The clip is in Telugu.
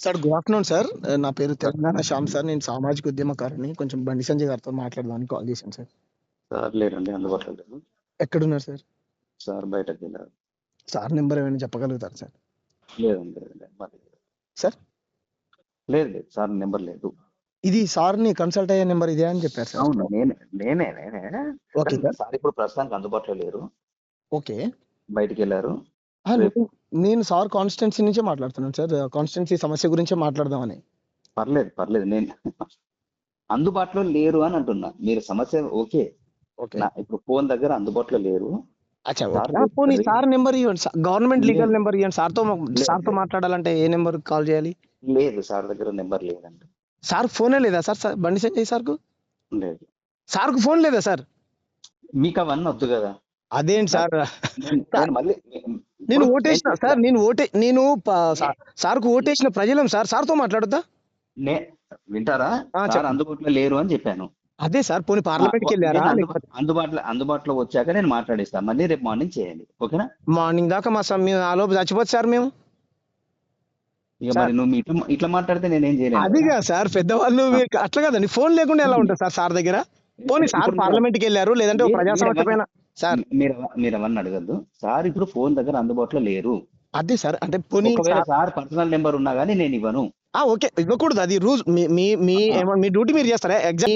సార్ గుడ్ ఆఫ్టర్నూన్ సార్ నా పేరు తెలంగాణ శ్యామ్ సార్ నేను సామాజిక ఉద్యమకారుని. కొంచెం బండి సంజయ్ గారితో మాట్లాడదామని కాల్ చేశాను సార్ సార్ లేరండి. అందుబాటులో లేరు. ఎక్కడున్నారు సార్ సార్ బయటకు వెళ్ళారు. సార్ నెంబర్ ఏమైనా చెప్పగలుగుతారు సార్ లేదండి లేదండి. లేదు. సార్ లేదు లేదు. సార్ నెంబర్ లేదు. ఇది సార్ని కన్సల్ట్ అయ్యే నెంబర్ ఇదే అని చెప్పారు సార్ అవును నేనే నేనే నేనే. ఓకే సార్ సార్ ఇప్పుడు ప్రస్తుతానికి అందుబాటులో లేరు. ఓకే బయటికి వెళ్ళారు. ఆ, నేను- నేను సార్ కాన్స్టిట్యున్సీ నుంచే మాట్లాడుతున్నాను సార్. కాన్స్టిట్యున్సీ సమస్య గురించే మాట్లాడదామని. పర్లేదు పర్లేదు. నేను అందుబాటులో లేరు అని అంటున్నా. మీరు సమస్య ఓకే. ఓకే. నా ఇప్పుడు ఫోన్ దగ్గర అందుబాటులో లేరు. అచ్చా సార్ ఓకే. ఆ, పోనీ రేపు- సార్ నెంబర్ ఇవ్వండి సార్. గవర్నమెంట్ లీగల్ లేదు. నెంబర్ ఇవ్వండి సార్తో మా- లేదు. సార్తో మాట్లాడాలంటే ఏ నెంబర్ కాల్ చేయాలి? లేదు సార్ దగ్గర నెంబర్ లేదండి. సార్ ఫోనే లేదా సార్? సార్ బండి సంజయ్ సార్కు? లేదు. సార్కు ఫోన్ లేదా సార్? మీకు అవన్నీ వద్దు కదా. అదేంటి సార్? నేను- నేను మళ్ళీ నేను ఓటేసిన సార్ నేను ఓటే నేను సార్కు ఓటేసిన ప్రజలం సార్. సార్తో మాట్లాడొద్దా? నే- వింటారా? ఆ, సార్. అందుబాటులో లేరు అని చెప్పాను. అదే సార్ పోనీ పార్లమెంట్కి వెళ్ళారా? నేను లేకపోతే అందుబా- అందుబాటులో అందుబాటులో వచ్చాక నేను మాట్లాడిస్తాను మళ్ళీ రేపు మార్నింగ్ చేయండి. ఓకేనా? మార్నింగ్ దాకా మా సమ్ మేము ఆ లోపు చచ్చిపోతే సార్ మేము? ఇక సార్. మరి నువ్వు ఇట్లా ఇట్లా మాట్లాడితే నేనేం చేయలేను అదిగా సార్ పెద్దవాళ్ళు అట్లా కదండి ఫోన్ లేకుండా ఎలా ఉంటుంది సార్ సార్ దగ్గర? పోనీ సార్ పార్లమెంట్కి వెళ్ళారు లేదంటే ఒక మీరు- ప్రజా మీరు సమస్య పైన సార్. మీరు మీరు అవన్నీ అడగద్దు. సార్ ఇప్పుడు ఫోన్ దగ్గర అందుబాటులో లేరు. అదే సార్ అంటే పోనీ సార్- పర్సనల్ నెంబర్ ఉన్నా కానీ నేను ఇవ్వను. ఆ, ఓకే ఇవ్వకూడదు. అది రూల్ మీ మీ మీ డ్యూటీ మీరు చేస్తారా? ఎగ్జామ్